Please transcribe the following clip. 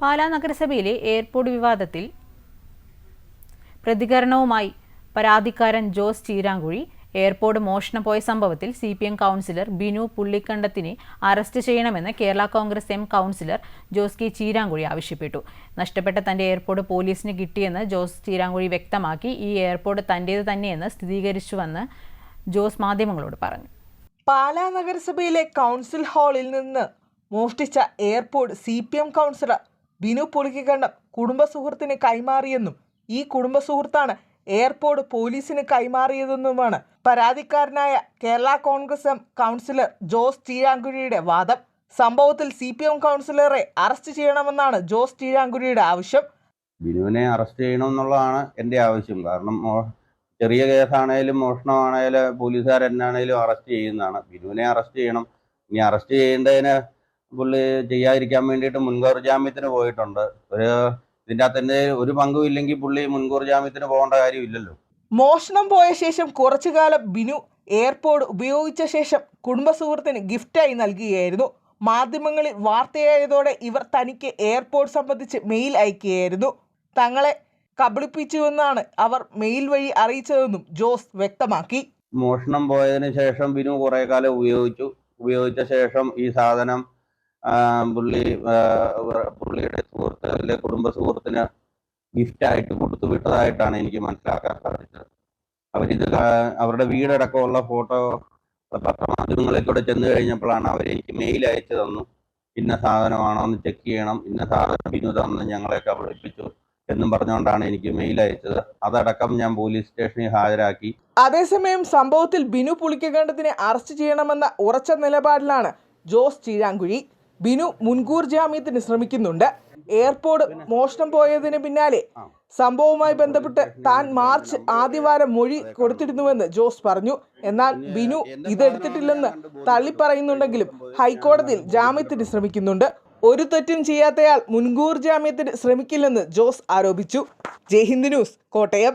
പാലാ നഗരസഭയിലെ എയർപോർട്ട് വിവാദത്തിൽ പ്രതികരണവുമായി പരാതിക്കാരൻ ജോസ് ചീരാങ്കുഴി എയർപോർട്ട് മോഷണം പോയ സംഭവത്തിൽ C P M councillor Binu പുള്ളിക്കണ്ടത്തിനെ arrest ചെയ്യണമെന്ന് Kerala Congress M councillor Jose K Cheeramkuzhi ആവശ്യപ്പെട്ടു. നഷ്ടപ്പെട്ട തന്റെ എയർപോർട്ട് പോലീസിന് കിട്ടിയെന്ന് ജോസ് ചീരാങ്കുഴി വ്യക്തമാക്കി. ഈ എയർപോർട്ട് തന്റേത് തന്നെയെന്ന് സ്ഥിരീകരിച്ചുവെന്ന് ജോസ് മാധ്യമങ്ങളോട് പറഞ്ഞു. പാലാ നഗരസഭയിലെ കൗൺസിൽ ഹാളിൽ നിന്ന് മോഷ്ടിച്ച airport C P M councillor Binu Pulikkakandam കുടുംബ സുഹൃത്തിന് കൈമാറിയെന്നും ഈ കുടുംബ സുഹൃത്താണ് എയർപോർട്ട് പോലീസിന് കൈമാറിയതെന്നുമാണ് പരാതിക്കാരനായ Kerala Congress M councillor Jose ചീരാങ്കുഴിയുടെ വാദം. സംഭവത്തിൽ സി പി എം കൗൺസിലറെ അറസ്റ്റ് ചെയ്യണമെന്നാണ് ജോസ് ചീരാങ്കുഴിയുടെ ആവശ്യം. ബിനുവിനെ അറസ്റ്റ് ചെയ്യണം എന്നുള്ളതാണ് എന്റെ ആവശ്യം. കാരണം ചെറിയ കേസാണേലും മോഷണമാണേലും പോലീസുകാരെന്നാണേലും അറസ്റ്റ് ചെയ്യുന്നതാണ്. ബിനുവിനെ അറസ്റ്റ് ചെയ്യണം. ഇനി അറസ്റ്റ് ചെയ്യേണ്ടതിന് പുള്ളി ചെയ്യാതിരിക്കാൻ വേണ്ടിയിട്ട് മുൻകൂർ ജാമ്യത്തിന് പോയിട്ടുണ്ട്. ഒരു ഇതിന്റെ അകത്ത് ഒരു പങ്കും ഇല്ലെങ്കിൽ പുള്ളി മുൻകൂർ ജാമ്യത്തിന് പോകേണ്ട കാര്യമില്ലല്ലോ. മോഷണം പോയ ശേഷം കുറച്ചു കാലം ബിനു എയർപോർട്ട് ഉപയോഗിച്ച ശേഷം കുടുംബസുഹൃത്തിന് ഗിഫ്റ്റായി നൽകുകയായിരുന്നു. മാധ്യമങ്ങളിൽ വാർത്തയായതോടെ ഇവർ തനിക്ക് എയർപോർട്ട് സംബന്ധിച്ച് മെയിൽ അയക്കുകയായിരുന്നു. തങ്ങളെ കബളിപ്പിച്ചുവെന്നാണ് അവർ മെയിൽ വഴി അറിയിച്ചതെന്നും ജോസ് വ്യക്തമാക്കി. മോഷണം പോയതിനു ശേഷം ബിനു കുറേ കാലം ഉപയോഗിച്ചു. ഉപയോഗിച്ച ശേഷം ഈ സാധനം പുള്ളി പുള്ളിയുടെ സുഹൃത്ത് അല്ലെ കുടുംബ സുഹൃത്തിന് ഗിഫ്റ്റായിട്ട് കൊടുത്തു വിട്ടതായിട്ടാണ് എനിക്ക് മനസ്സിലാക്കാൻ സാധിച്ചത്. അവരിത് അവരുടെ വീടടക്കമുള്ള ഫോട്ടോ പത്രമാധ്യമങ്ങളിൽ കൂടെ ചെന്ന് കഴിഞ്ഞപ്പോഴാണ് അവർ എനിക്ക് മെയിൽ അയച്ചു തന്നു. ഇന്ന സാധനമാണോ എന്ന് ചെക്ക് ചെയ്യണം. ഇന്ന സാധനം ബിനു തന്ന് ഞങ്ങളെയൊക്കെ വിളിപ്പിച്ചു എന്നും പറഞ്ഞുകൊണ്ടാണ് എനിക്ക് മെയിൽ അയച്ചത്. അതടക്കം ഞാൻ പോലീസ് സ്റ്റേഷനിൽ ഹാജരാക്കി. അതേസമയം സംഭവത്തിൽ ബിനു പുളിക്കകണ്ഠത്തിനെ അറസ്റ്റ് ചെയ്യണമെന്ന ഉറച്ച നിലപാടിലാണ് ജോസ് ചീരാങ്കുഴി. ബിനു മുൻകൂർ ജാമ്യത്തിന് ശ്രമിക്കുന്നുണ്ട്. എയർപോർട്ട് മോഷണം പോയതിന് പിന്നാലെ സംഭവവുമായി ബന്ധപ്പെട്ട് താൻ മാർച്ച് ആദ്യവാരം മൊഴി കൊടുത്തിരുന്നുവെന്ന് ജോസ് പറഞ്ഞു. എന്നാൽ ബിനു ഇതെടുത്തിട്ടില്ലെന്ന് തള്ളിപ്പറയുന്നുണ്ടെങ്കിലും ഹൈക്കോടതിയിൽ ജാമ്യത്തിന് ശ്രമിക്കുന്നുണ്ട്. ഒരു തെറ്റും ചെയ്യാത്തയാൾ മുൻകൂർ ജാമ്യത്തിന് ശ്രമിക്കില്ലെന്ന് ജോസ് ആരോപിച്ചു. ജയ്ഹിന്ദ് ന്യൂസ് കോട്ടയം.